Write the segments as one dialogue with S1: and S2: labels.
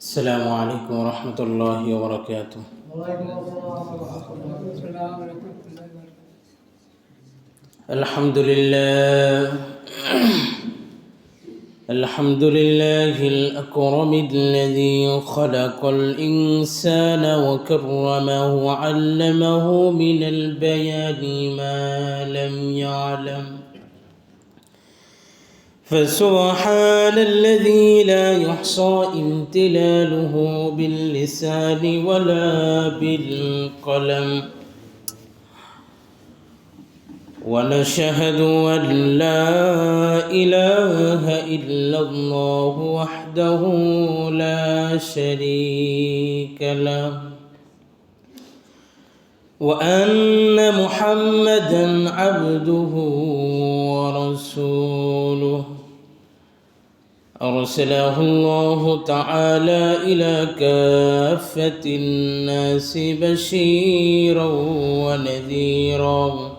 S1: السلام عليكم ورحمة الله وبركاته. الحمد لله. الحمد لله الأكرم الذي خلق الإنسان وكرمه وعلمه من البيان ما لم يعلم. فسبحان الذي لا يحصى امتلاله باللسان ولا بالقلم. ونشهد أن لا إله إلا الله وحده لا شريك له. وأن محمدا عبده ورسوله. أرسله الله تعالى إلى كافة الناس بشيرا ونذيرا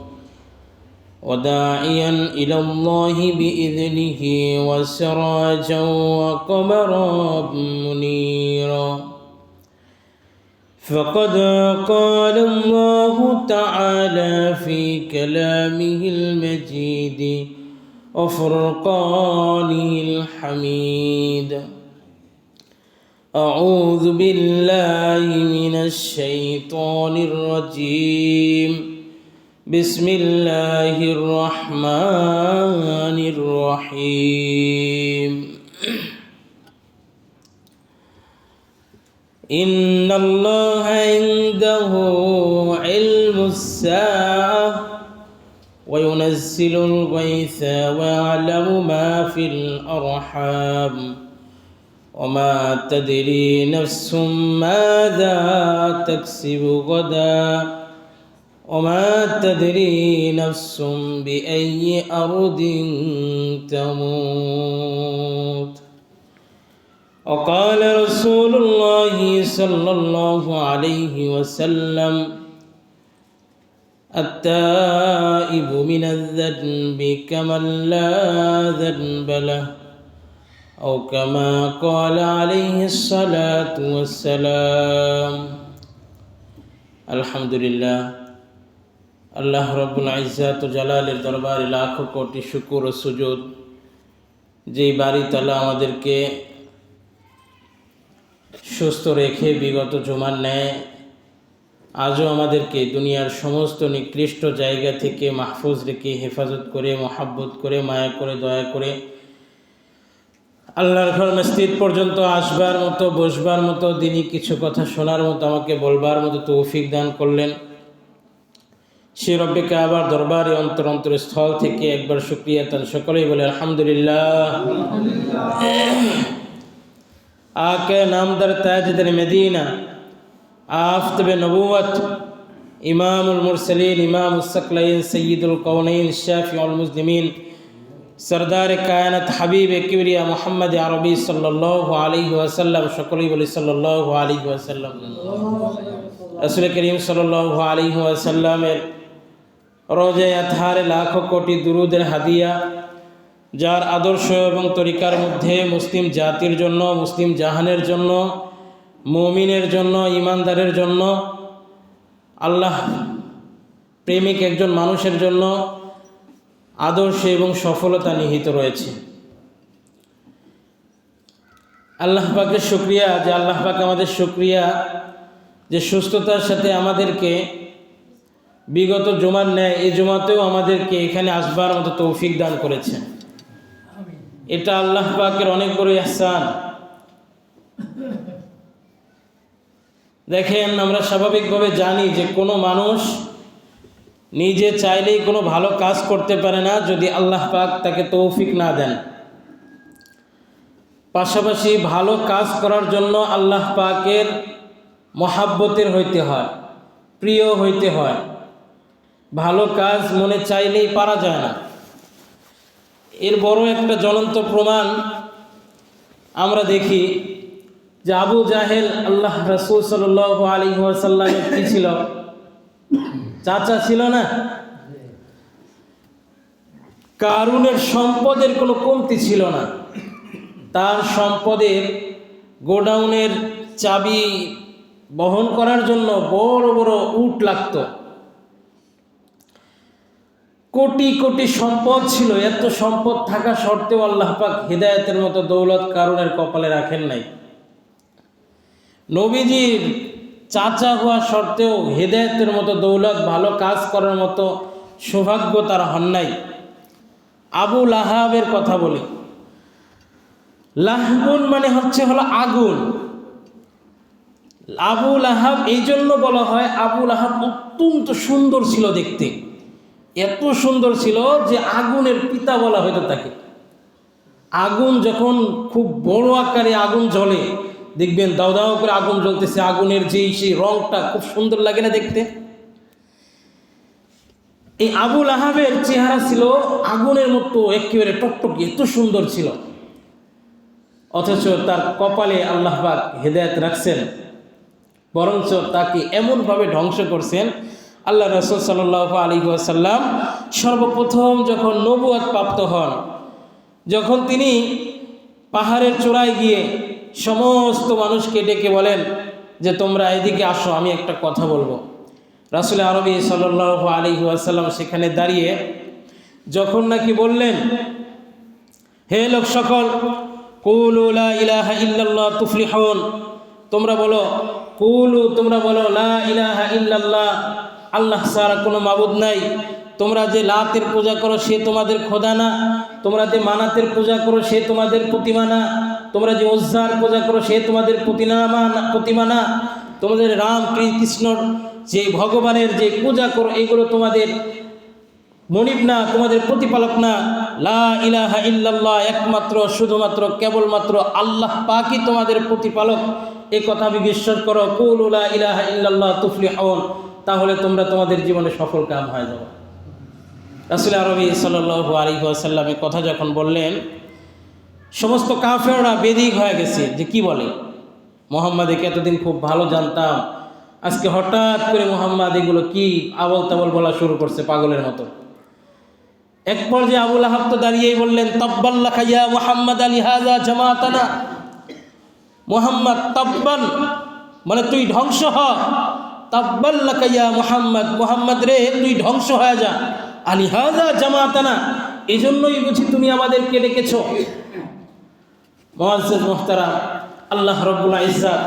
S1: وداعيا إلى الله بإذنه وسراجا وقمرا منيرا. فقد قال الله تعالى في كلامه المجيد وفرقانه الحميد. أعوذ بالله من الشيطان الرجيم. بسم الله الرحمن الرحيم. إن الله عنده علم الساعة. وينزل الغيث ويعلم ما في الأرحام. وما تدري نفس ماذا تكسب غدا. وما تدري نفس بأي أرض تموت. وقال رسول الله صلى الله عليه وسلم التائب من الذنب كمن لا ذنب له أو كما قال عليه الصلاة والسلام الحمد لله আল্লাহ রব্বুল ইজ্জাত ও জালালের দরবারে লাখো কোটি শুকুর ও সুজুদ যেই বাড়ি তালা আমাদেরকে সুস্থ রেখে বিগত জমার ন্যায় আজও আমাদেরকে দুনিয়ার সমস্ত নিকৃষ্ট জায়গা থেকে মাহফুজ রেখে হেফাজত করে মহাব্বত করে মায়া করে দয়া করে আল্লাহর ঘর মসজিদ পর্যন্ত আসবার মতো বসবার মতো দিনই কিছু কথা শোনার মতো আমাকে বলবার মতো তৌফিক দান করলেন। সে রব্বিকে আবার দরবারে অন্তর অন্তর স্থল থেকে একবার শুক্রিয়া তান সকলেই বলে আলহামদুলিল্লাহ। আকে নামদার তাজদার মেদিনা। আফতবে নবুয়ত ইমামুল মুরসলিন ইমাম উসকলাইন সৈয়দুল কৌনইন শাফিউল মুসলিমিন সরদার কায়নাত হাবিব কিবরিয়া মোহাম্মদ আরবি সাল্লাল্লাহু আলাইহি ওয়াসাল্লাম, সকলেই বলি সাল্লাল্লাহু আলাইহি ওয়াসাল্লাম। রসুল করিম সাল্লাল্লাহু আলাইহি ওয়াসাল্লামের রোজে আথারে লাখো কোটি দুরুদের হাদিয়া, যার আদর্শ এবং তরিকার মধ্যে মুসলিম জাতির জন্য, মুসলিম জাহানের জন্য মমিনের জন্য, ইমানদারের জন্য, আল্লাহ প্রেমিক একজন মানুষের জন্য আদর্শ এবং সফলতা নিহিত রয়েছে। আল্লাহ পাকের শুক্রিয়া যে আল্লাহ পাক আমাদের শুক্রিয়া যে সুস্থতার সাথে আমাদেরকে বিগত জমার ন্যায়, এই জমাতেও আমাদেরকে এখানে আসবার মতো তৌফিক দান করেছেন। এটা আল্লাহ পাকের অনেক বড় ইহসান। দেখেন, আমরা স্বাভাবিকভাবে জানি যে কোনো মানুষ নিজে চাইলেই কোনো ভালো কাজ করতে পারে না যদি আল্লাহ পাক তাকে তৌফিক না দেন। পাশাপাশি ভালো কাজ করার জন্য আল্লাহ পাকের মহাব্বতের হইতে হয়, প্রিয় হইতে হয়। ভালো কাজ মনে চাইলেই পারা যায় না। এর বড় একটা জ্বলন্ত প্রমাণ আমরা দেখি যে আবু জাহেল আল্লাহ রসুল সাল আলী সাল্লামের কি ছিল? চাচা ছিল না? কারুনের সম্পদের কোনো কমতি ছিল না। তার সম্পদের গোডাউনের চাবি বহন করার জন্য বড় বড় উট লাগতো। কোটি কোটি সম্পদ ছিল, এত সম্পদ থাকা সত্ত্বেও আল্লাহ পাক হৃদায়তের মতো দৌলত কারুনের কপালে রাখেন নাই। নবীজির চাচা হওয়া সত্ত্বেও হেদায়তের মতো, দৌলত, ভালো কাজ করার মতো সৌভাগ্য তার হন নাই। আবু লাহাবের কথা বলি। লাহগুন মানে হচ্ছে হলো আগুন। আবু লাহাব এই জন্য বলা হয়, আবু লাহাব অত্যন্ত সুন্দর ছিল দেখতে। এত সুন্দর ছিল যে আগুনের পিতা বলা হয়তো তাকে। আগুন যখন খুব বড় আকারে আগুন জ্বলে দেখবেন দাও দাও করে আগুন জ্বলতেছে, আগুনের যেই সেই রংটা খুব সুন্দর লাগে না দেখতে। এই আবুল আহাবের চেহারা ছিল আগুনের মতো, একেবারে টকটকি, এত সুন্দর ছিল। অথচ তার কপালে আল্লাহবাক হেদায়ত রাখছেন, বরঞ্চ তাকে এমনভাবে ধ্বংস করছেন, আল্লাহ রসুল সাল্লাহ আলী আসাল্লাম সর্বপ্রথম যখন নবুয়াত প্রাপ্ত হন, যখন তিনি পাহাড়ের চূড়ায় গিয়ে সমস্ত মানুষকে ডেকে বলেন যে, তোমরা এদিকে আসো, আমি একটা কথা বলব। রাসুল আরবি সাল্লাহ আলী আসাল্লাম সেখানে দাঁড়িয়ে যখন নাকি বললেন, হে লোক সকল, কুলু লা ইলাহা ইল্লাল্লাহ তুফলিহুন। তোমরা বলো, কুলু, তোমরা বলো, লা আল্লাহ ছাড়া কোনো মাবুদ নাই। তোমরা যে লাতের পূজা করো, সে তোমাদের খোদা না। তোমরা যে মানাতের পূজা করো, সে তোমাদের প্রতিমা না। তোমরা যে ওজ্জার পূজা করো, সে তোমাদের প্রতিনামা না প্রতিমা না তোমাদের রাম কৃষ্ণর যে ভগবানের যে পূজা করো, এগুলো তোমাদের মনিব না, তোমাদের প্রতিপালক না। লা ইলাহা ইল্লাল্লাহ একমাত্র, শুধুমাত্র, কেবলমাত্র আল্লাহ পাকই তোমাদের প্রতিপালক। এ কথা বিশ্বাস করো, কুল লা ইলাহা ইল্লাল্লাহ তুফলি হন তাহলে তোমরা তোমাদের জীবনে সফল কাম হয়ে যাবে। রাসুল আরবি সাল্লাহ আলী আসাল্লাম কথা যখন বললেন সমস্ত কাফেররা বেদিক হয়ে গেছে, যে কি বলে? মোহাম্মদকে এতদিন খুব ভালো জানতাম, আজকে হঠাৎ করে মোহাম্মদ এগুলো কি আবল তাবল বলা শুরু করছে পাগলের মতো। এক পর্যায়ে আবুল আহাব তো দাঁড়িয়েই বললেন তব্বাল্লা খাইয়া মোহাম্মদ আলী হাজা জামাতানা। মোহাম্মদ তব্বান মানে তুই ধ্বংস হ। তব্বাল্লা খাইয়া মোহাম্মদ মোহাম্মদ রে, তুই ধ্বংস হয়ে যা। আলী হাজা জামাতানা এই জন্যই বুঝি তুমি আমাদেরকে ডেকেছ। মহাজেদ মোহতারা আল্লাহ রব্বুল্লা ইসাদ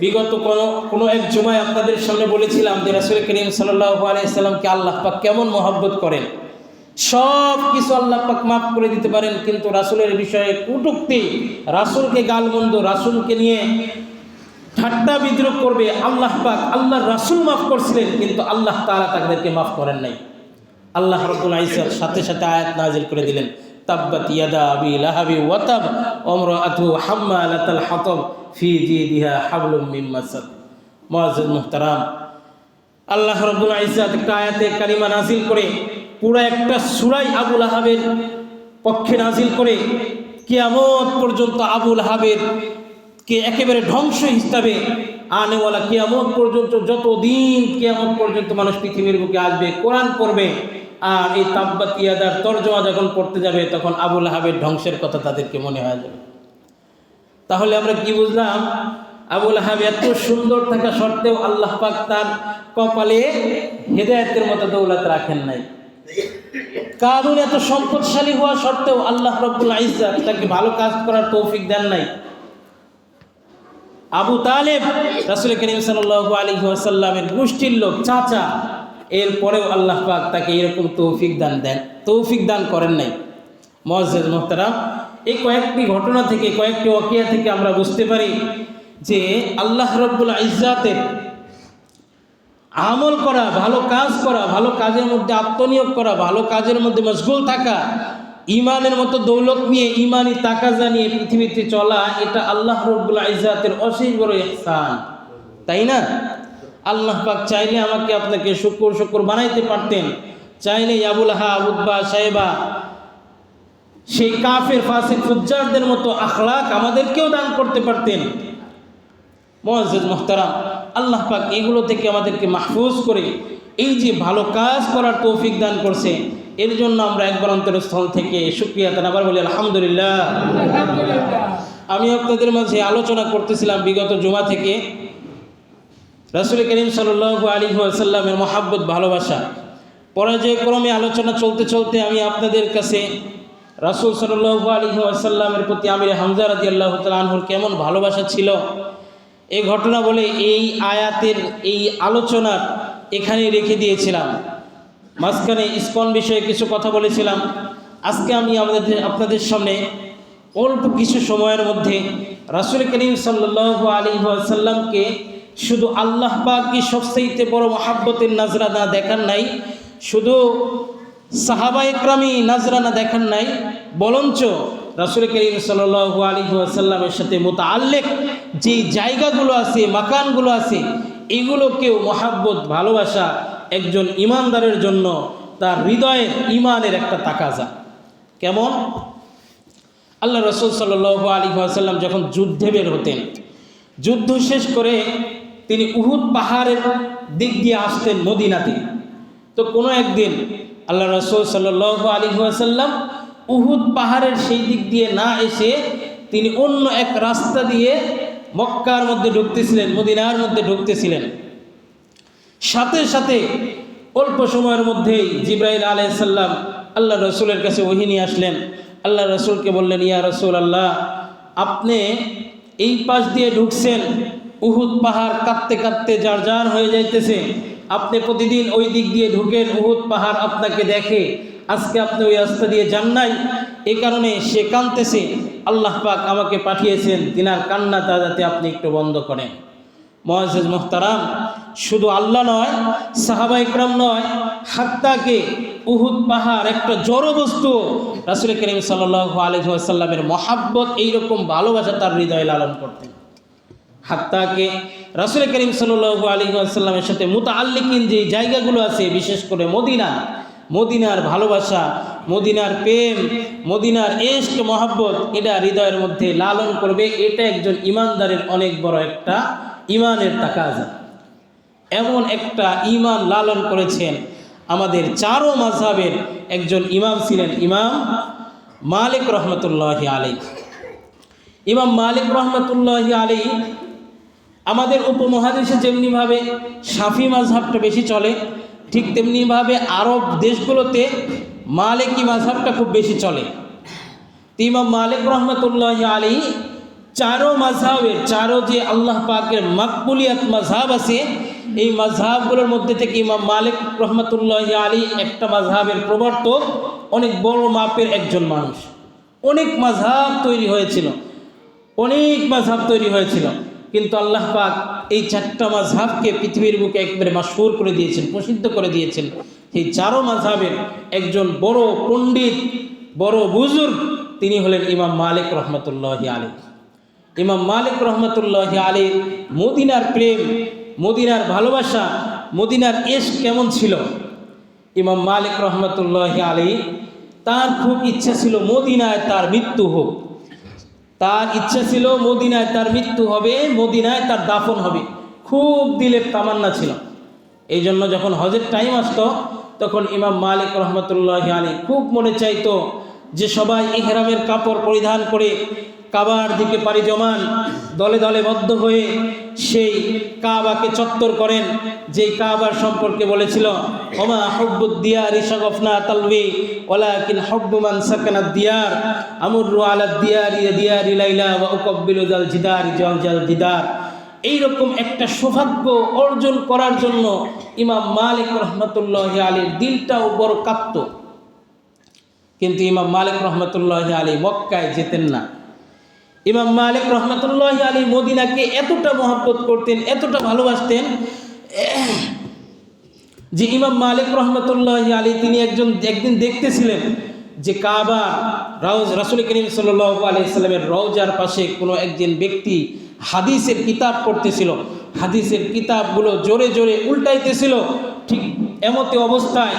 S1: বিগত কোনো কোনো এক জুমায় আপনাদের সামনে বলেছিলাম যে রাসুল করিম সাল্লাহ আলাইসাল্লামকে আল্লাহ পাক কেমন মহব্বত করেন। সব কিছু আল্লাহ পাক মাফ করে দিতে পারেন, কিন্তু রাসুলের বিষয়ে কুটুক্তি, রাসুলকে গালমন্দ, রাসুলকে নিয়ে ঠাট্টা বিদ্রোহ করবে আল্লাহ পাক আল্লাহ রাসুল মাফ করছিলেন, কিন্তু আল্লাহ তারা তাদেরকে মাফ করেন নাই। আল্লাহ রব্বুল আইসার সাথে সাথে আয়াত নাজিল করে দিলেন। তাব্বাত ইয়াদা আবি লাহাবি ওয়াতাব অমরাতু হাম্মালাতাল হাতাব ফি জিদিহা হাবলুম মিন মাসাদ। মুআজ্জিজ মুহতারাম, আল্লাহ রব্বুল ইজ্জাত একটা আয়াতে কালিমা নাজিল করে, পুরো একটা সূরাই আবুল আহাবের পক্ষে নাজিল করে, কিয়ামত পর্যন্ত আবুল আহাবের কে একেবারে ধ্বংস হিসাবে আনেওয়ালা কিয়ামত পর্যন্ত যত দিন কিয়ামত পর্যন্ত মানুষ পৃথিবীর বুকে আসবে, কোরআন পড়বে আর এই তাব্বাত ইয়াদার তর্জমা যখন পড়তে যাবে, তখন আবুল আহাবের ধ্বংসের কথা তাদেরকে মনে হয়ে যাবে। তাহলে আমরা কি বুঝলাম? আবুল আহাব এত সুন্দর থাকা সত্ত্বেও আল্লাহ পাক তার কপালে হেদায়তের মতো দৌলত রাখেন নাই। কারুন এত সম্পদশালী হওয়া সত্ত্বেও আল্লাহ রব্বুল ইজ্জাত তাকে ভালো কাজ করার তৌফিক দেন নাই। আবু তালেব, রাসুল করিম সাল্লাহ আলী আসাল্লামের গোষ্ঠীর লোক, চাচা এরপরেও আল্লাহ পাক তাকে এরকম তৌফিক দান দেন। তৌফিক দান করেন নাই। মহাজ মোহতারাম, এই কয়েকটি ঘটনা থেকে, কয়েকটি অকিয়া থেকে আমরা বুঝতে পারি যে আল্লাহ রব্বুল ইজ্জাতের আমল করা, ভালো কাজ করা, ভালো কাজের মধ্যে আত্মনিয়োগ করা, ভালো কাজের মধ্যে মশগুল থাকা, ইমানের মতো দৌলত নিয়ে, ইমানি তাকাজা জানিয়ে পৃথিবীতে চলা, এটা আল্লাহ রব্বুল ইজাতের অশেষ বড় স্থান তাই না? আল্লাহ পাক চাইলে আমাকে আপনাকে শুকুর শুকুর বানাইতে পারতেন। চাইলে আবুল হা আবুদ্বা সাহেবা সেই কাফের ফাসিক ফুজ্জারদের মতো আখলাক আমাদেরকেও দান করতে পারতেন। মহাজ মোহতারাম আল্লাহ পাক এগুলো থেকে আমাদেরকে মাহফুজ করে এই যে ভালো কাজ করার তৌফিক দান করছে এর জন্য আমরা একবার অন্তরস্থল থেকে সুক্রিয়া আবার বলি আলহামদুলিল্লাহ। আমি আপনাদের মাঝে আলোচনা করতেছিলাম বিগত জুমা থেকে। রাসুল করিম সাল আলী আসাল্লামের মহাব্বত, ভালোবাসা পরাজয়ক্রমে আলোচনা চলতে চলতে আমি আপনাদের কাছে রাসুল সাল্লু আলী আসাল্লামের প্রতি আমির হামজা রাজি আল্লাহ তালহুর কেমন ভালোবাসা ছিল? এই ঘটনা বলে এই আয়াতের এই আলোচনা এখানে রেখে দিয়েছিলাম। মাঝখানে ইস্কন বিষয়ে কিছু কথা বলেছিলাম। আজকে আমি আমাদের, আপনাদের সামনে অল্প কিছু সময়ের মধ্যে রাসুল করিম সাল্লু আলী সাল্লামকে শুধু আল্লাহ পাককে সবচাইতে বড় মহাব্বতের নাজরানা দেখান নাই, শুধু সাহাবা একরামি নাজরানা দেখান নাই, বরঞ্চ রাসুল করিম সাল্লু আলী সাল্লামের সাথে মোতাল্লেক যে জায়গাগুলো আছে, মাকানগুলো আছে এগুলোকেও মহাব্বত, ভালোবাসা একজন ইমানদারের জন্য তার হৃদয়ের ইমানের একটা তাকাজা। কেমন? আল্লাহ রসুল সাল্লু আলী সাল্লাম যখন যুদ্ধে বের হতেন, যুদ্ধ শেষ করে তিনি উহুদ পাহাড়ের দিক দিয়ে আসতেন মদিনাতে। তো কোনো একদিন আল্লাহ রসুল সাল্লু আলী সাল্লাম উহুদ পাহাড়ের সেই দিক দিয়ে না এসে তিনি অন্য এক রাস্তা দিয়ে মক্কার মধ্যে ঢুকতেছিলেন, মদিনার মধ্যে ঢুকতেছিলেন। সাথে সাথে অল্প সময়ের মধ্যেই জিব্রাইল আলাইসাল্লাম আল্লাহ রসুলের কাছে ওহিনী আসলেন। আল্লাহ রসুলকে বললেন, ইয়া রসুল আল্লাহ আপনি এই পাশ দিয়ে ঢুকছেন উহুদ পাহাড় কাঁদতে কাঁদতে যার যার হয়ে যাইতেছে, আপনি প্রতিদিন ওই দিক দিয়ে ঢুকেন, উহুদ পাহাড় আপনাকে দেখে, আজকে আপনি ওই রাস্তা দিয়ে যান নাই, এ কারণে সে কাঁদতেছে, আল্লাহ পাক আমাকে পাঠিয়েছেন, তিনার কান্নাটা যাতে আপনি একটু বন্ধ করেন। মহাজ মোহতারাম, শুধু আল্লাহ নয়, সাহাবা ইকরাম নয়, হাত্তাকে উহুদ পাহাড় একটা জড় বস্তু, রাসুল করিম সাল্লাহ আলহামের মহাব্বত, এইরকম ভালোবাসা তার হৃদয়ে লালন করতেন। হাত্তাকে রাসুল করিম সাল্লু আলী আসাল্লামের সাথে মুতাআল্লিকিন যে জায়গাগুলো আছে, বিশেষ করে মদিনা, মদিনার ভালোবাসা, মদিনার প্রেম, মদিনার এস্ক মহাব্বত, এটা হৃদয়ের মধ্যে লালন করবে। এটা একজন ইমানদারের অনেক বড় একটা ইমানের তাকাজা। এমন একটা ইমান লালন করেছেন আমাদের চারো মাঝহাবের একজন ইমাম ছিলেন ইমাম মালিক রহমতুল্লাহ আলী ইমাম মালিক রহমতুল্লাহ আলী আমাদের উপমহাদেশে যেমনিভাবে সাফি মাঝহাবটা বেশি চলে, ঠিক তেমনিভাবে আরব দেশগুলোতে মালিকি মাঝহাবটা খুব বেশি চলে। ইমাম মালিক রহমতুল্লাহ আলী চারো মাঝহাবের, চারো যে আল্লাহ পাকের মাকবুলিয়াত মাঝহাব আছে, এই মাঝহাবগুলোর মধ্যে থেকে ইমাম মালিক রহমতুল্লাহ আলী একটা মাঝহাবের প্রবর্তক, অনেক বড় মাপের একজন মানুষ। অনেক মাঝহাব তৈরি হয়েছিল। অনেক মাঝহাব তৈরি হয়েছিল। কিন্তু আল্লাহ পাক এই চারটা মাঝহাবকে পৃথিবীর বুকে একবারে মাসহুর করে দিয়েছেন, প্রসিদ্ধ করে দিয়েছেন। সেই চারো মাঝহাবের একজন বড় পণ্ডিত, বড় বুজুর্গ তিনি হলেন ইমাম মালিক রহমতুল্লাহ আলী ইমাম মালিক রহমতুল্লাহ আলীর মদিনার প্রেম, মদিনার ভালোবাসা, মদিনার এস কেমন ছিল? ইমাম মালিক রহমতুল্লাহ আলী তার খুব ইচ্ছা ছিল মদিনায় তার মৃত্যু হোক। তার ইচ্ছা ছিল মদিনায় তার মৃত্যু হবে, মদিনায় তার দাফন হবে। খুব দিলের তামান্না ছিল। এই জন্য যখন হজের টাইম আসতো, তখন ইমাম মালিক রহমতুল্লাহ আলী খুব মনে চাইতো যে সবাই ইহরামের কাপড় পরিধান করে কাবার দিকে পাড়ি জমান, দলে দলে বদ্ধ হয়ে সেই কাবাকে চত্বর করেন, যেই কাবার সম্পর্কে বলেছিল, ওমা হব্বুদ্দিয়ার ইশাগফনা তালবি ওলাকিন হব্বুমান সাকানাত দিয়ার আমুরু আলা দিয়ার দিয়ার লাইলা ওয়া উকাব্বিলু জাল জিদার জল জাল জিদার। এইরকম একটা সৌভাগ্য অর্জন করার জন্য ইমাম মালিক রহমতুল্লাহ আলীর দিলটাও বড় কাঁপত কিন্তু ইমাম মালিক রহমতুল্লাহ আলী মক্কায় যেতেন না। ইমাম মালিক রহমতুল্লাহ আলী মদিনাকে এতটা মহব্বত করতেন, এতটা ভালোবাসতেন, যে ইমাম মালিক রহমতুল্লাহ আলী তিনি একজন একদিন দেখতেছিলেন যে কাবা রাউজ, রাসুল করিম সাল্লাহ আলি সাল্লামের রওজার পাশে কোনো একজন ব্যক্তি হাদিসের কিতাব পড়তেছিল। হাদিসের কিতাবগুলো জোরে জোরে উল্টাইতেছিল। ঠিক এমতে অবস্থায়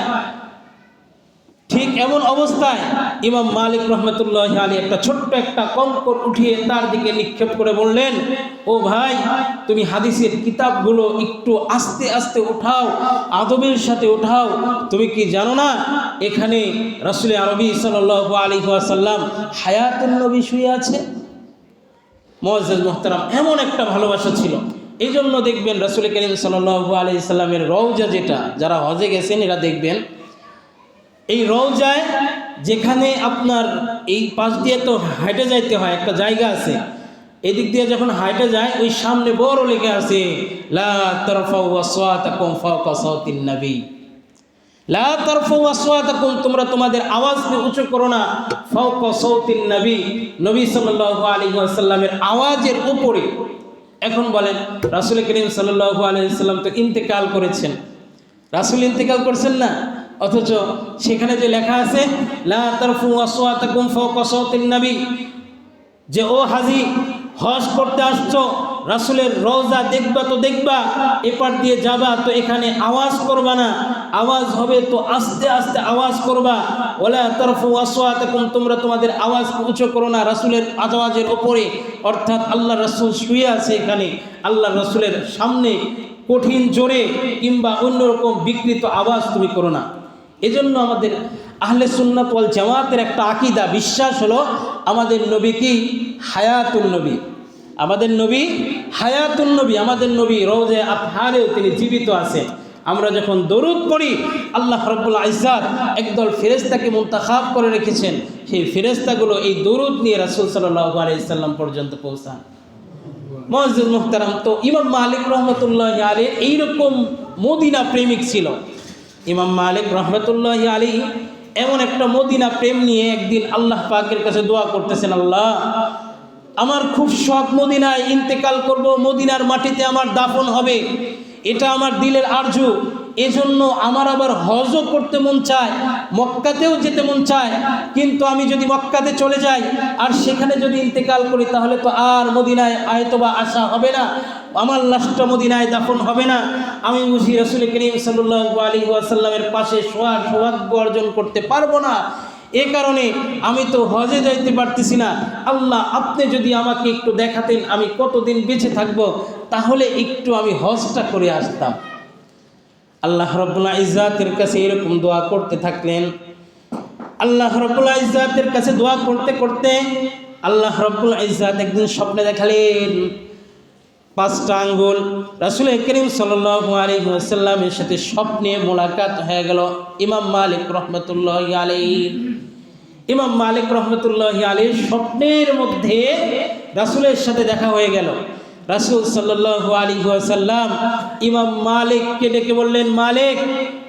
S1: ঠিক এমন অবস্থায় ইমাম মালিক রহমতুল্লাহ আলী একটা ছোট্ট একটা কঙ্কর উঠিয়ে তার দিকে নিক্ষেপ করে বললেন, ও ভাই, তুমি হাদিসের কিতাবগুলো একটু আস্তে আস্তে উঠাও, আদবের সাথে উঠাও। তুমি কি জানো না, এখানে রসুল আরবি সাল আলী সাল্লাম হায়াতুল নবী শুয়ে আছে? মহাজ মোহতারাম এমন একটা ভালোবাসা ছিল। এই জন্য দেখবেন রসুল করিম সাল্লু আলি সাল্লামের রওজা যেটা, যারা হজে গেছেন এরা দেখবেন এই রওজায় যেখানে আপনার এই পাশ দিয়ে তো হাইটে যাইতে হয়, একটা জায়গা আছে। এদিক দিয়ে যখন হাইটে যায়, ওই সামনে বড় লেগে আছে, লা লা তোমরা তোমাদের আওয়াজকে উঁচু করো না সাওতিন নবী। নবী ওয়াসাল্লামের আওয়াজের উপরে। এখন বলেন, রাসূল করিম আলাইহি ওয়াসাল্লাম তো ইন্তেকাল করেছেন। রাসুল ইন্তেকাল করছেন না? অথচ সেখানে যে লেখা আছে যে, ও হাজি, হজ করতে আসছো, রাসুলের রওজা দেখবা তো দেখবা, এপার দিয়ে যাবা তো এখানে আওয়াজ করবা না, আওয়াজ হবে তো আস্তে আস্তে আওয়াজ করবা। ওলা তরফু আসওয়াতাকুম, তোমরা তোমাদের আওয়াজ উঁচু করো না রাসুলের আওয়াজের ওপরে। অর্থাৎ আল্লাহ রাসুল শুয়ে আছে এখানে আল্লাহ রাসুলের সামনে কঠিন জোরে কিংবা অন্যরকম বিকৃত আওয়াজ তুমি করো না। এজন্য আমাদের আহলে সুন্নাত ওয়াল জামাতের একটা আকিদা, বিশ্বাস হলো আমাদের নবী কি? হায়াতুল নবী। আমাদের নবী হায়াতুল নবী, আমাদের নবী রোজে আতহারেও তিনি জীবিত আছেন। আমরা যখন দরুদ পড়ি, আল্লাহ রব্বুল আইজাদ একদল ফেরেস্তাকে মুন্তাখাব করে রেখেছেন। সেই ফেরেস্তাগুলো এই দরুদ নিয়ে রাসুল সাল্লাহ আলাইসাল্লাম পর্যন্ত পৌঁছান। মসজিদ মুখতারাম তো ইমাম মালিক রহমতুল্লাহ আলী এইরকম মদিনা প্রেমিক ছিল। ইমাম মালিক রহমতুল্লাহ আলী এমন একটা মদিনা প্রেম নিয়ে একদিন আল্লাহ পাকের কাছে দোয়া করতেছেন, আল্লাহ, আমার খুব শখ মদিনায় ইন্তেকাল করব, মদিনার মাটিতে আমার দাফন হবে, এটা আমার দিলের আরজু। এজন্য আমার আবার হজও করতে মন চায়, মক্কাতেও যেতে মন চায়, কিন্তু আমি যদি মক্কাতে চলে যাই আর সেখানে যদি ইন্তেকাল করি তাহলে তো আর মদিনায় আয়তবা আসা হবে না, আমার লাশটা মদিনায় দাফন হবে না। আমি বুঝি রসুল করিম সাল্লু আলী ওয়াসাল্লামের পাশে শোয়ার সৌভাগ্য অর্জন করতে পারব না। এ কারণে আমি তো হজে যাইতে পারতেছি না। আল্লাহ, আপনি যদি আমাকে একটু দেখাতেন আমি কতদিন বেঁচে থাকব, তাহলে একটু আমি হজটা করে আসতাম। আল্লাহ রব্বুল্লাহ ইজাতের কাছে এরকম দোয়া করতে থাকলেন। আল্লাহ রব্বুল্লাহ ইজাতের কাছে দোয়া করতে করতে আল্লাহ রব্বুল ইজাত একদিন স্বপ্নে দেখালেন পাঁচটা আঙ্গুল। রাসুল করিম সাল্লামের সাথে স্বপ্নে মোলাকাত হয়ে গেল। ইমাম মালিক রহমতুল্লাহ আলী ইমাম মালিক রহমতুল্লাহ আলীর স্বপ্নের মধ্যে রাসুলের সাথে দেখা হয়ে গেল। রাসুল সাল্লাহ আলী সাল্লাম ইমাম মালিককে ডেকে বললেন, মালিক,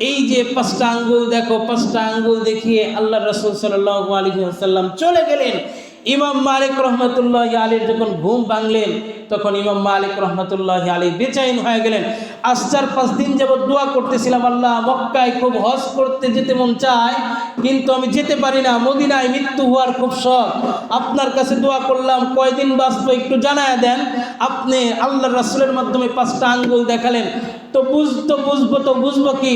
S1: এই যে পাঁচটা আঙ্গুল দেখো, পাঁচটা আঙ্গুল দেখিয়ে আল্লাহ রসুল সাল্লাহ আলী সাল্লাম চলে গেলেন। ইমাম মালিক রহমতুল্লাহ আলীর যখন ঘুম ভাঙলেন, তখন ইমাম মালিক রহমতুল্লাহ আলী বেচাইন হয়ে গেলেন। আজ চার পাঁচ দিন যাবৎ দোয়া করতেছিলাম, আল্লাহ মক্কায় খুব হজ করতে যেতে মন চায়, কিন্তু আমি যেতে পারি না, মদিনায় মৃত্যু হওয়ার খুব শখ। আপনার কাছে দোয়া করলাম, কয়দিন বাঁচবো একটু জানায় দেন। আপনি আল্লাহ রাসুলের মাধ্যমে পাঁচটা আঙ্গুল দেখালেন। তো বুঝতো বুঝব, তো বুঝব কি?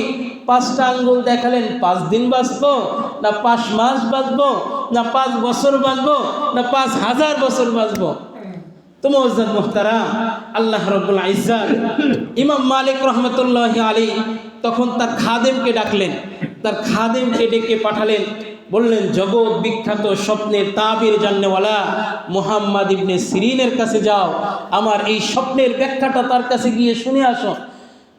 S1: পাঁচটা আঙ্গুল দেখালেন, পাঁচ দিন বাঁচবো না পাঁচ মাস বাঁচবো? না পাঁচ বছর বাঁচবো, না পাঁচ হাজার বছর বাঁচবো। তো মোহতারাম, আল্লাহ রব্বুল ইজাদ ইমাম মালিক রহমতুল্লাহ আলী তখন তার খাদেমকে ডাকলেন। তার খাদেমকে ডেকে পাঠালেন, বললেন, জগৎ বিখ্যাত স্বপ্নের তাবির জান্নেওয়ালা মোহাম্মদ ইবনে সিরিনের কাছে যাও। আমার এই স্বপ্নের ব্যাখ্যাটা তার কাছে গিয়ে শুনে আসো।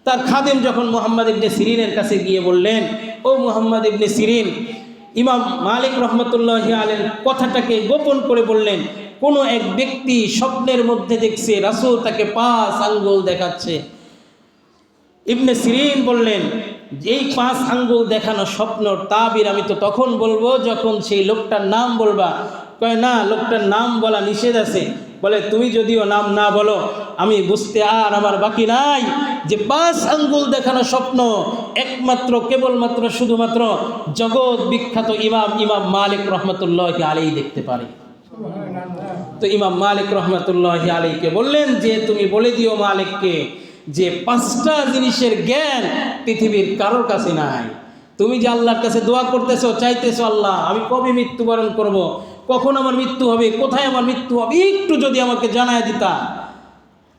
S1: তার খাদেম যখন মোহাম্মদ ইবনে সিরিনের কাছে গিয়ে বললেন, ও মোহাম্মদ ইবনে সিরিন ইমাম মালিক রহমতুল্লাহ আলের কথাটাকে গোপন করে বললেন, কোনো এক ব্যক্তি স্বপ্নের মধ্যে দেখছে রাসুল তাকে পাঁচ আঙ্গুল দেখাচ্ছে। ইবনে সিরিন বললেন, এই পাঁচ আঙ্গুল দেখানো স্বপ্ন তাবির, আমি তো তখন বলব যখন সেই লোকটার নাম বলবা। কয়, না, লোকটার নাম বলা নিষেধ আছে। বলে, তুমি যদিও নাম না বলো, আমি বুঝতে আর আমার বাকি নাই যে পাঁচ আঙ্গুল দেখানো স্বপ্ন একমাত্র, কেবলমাত্র, শুধুমাত্র জগৎ বিখ্যাত ইমাম ইমাম মালিক রহমতুল্লাহ আলী দেখতে পারে তো ইমাম মালিক রহমতুল্লাহ আলীকে বললেন যে, তুমি বলে দিও মালিককে যে পাঁচটা জিনিসের জ্ঞান পৃথিবীর কারোর কাছে নাই তুমি যে আল্লাহর কাছে দোয়া করতেছো, চাইতেছো আল্লাহ, আমি কবে মৃত্যুবরণ করব। কখন আমার মৃত্যু হবে, কোথায় আমার মৃত্যু হবে, একটু যদি আমাকে জানায় দিতা।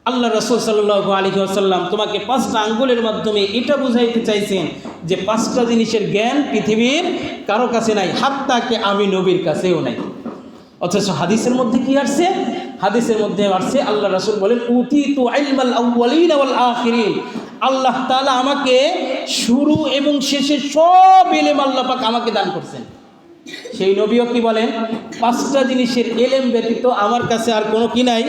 S1: আল্লাহ রসুল সাল্লাহ আলী আসাল্লাম তোমাকে পাঁচটা আঙ্গুলের মাধ্যমে এটা বুঝাইতে চাইছেন যে পাঁচটা জিনিসের জ্ঞান পৃথিবীর কারও কাছে নাই হাত্তাকে আমি নবীর কাছেও নাই। অথচ হাদিসের মধ্যে কি আসছে? হাদিসের মধ্যে আসছে, আল্লাহ রসুল বলেন উতি তু আল্লাহ তাআলা আমাকে শুরু এবং শেষে সব এলেম আল্লাহ পাক আমাকে দান করছেন। সেই নবীও কি বলেন? পাঁচটা জিনিসের এলেম ব্যতীত আমার কাছে আর কোনো কি নাই।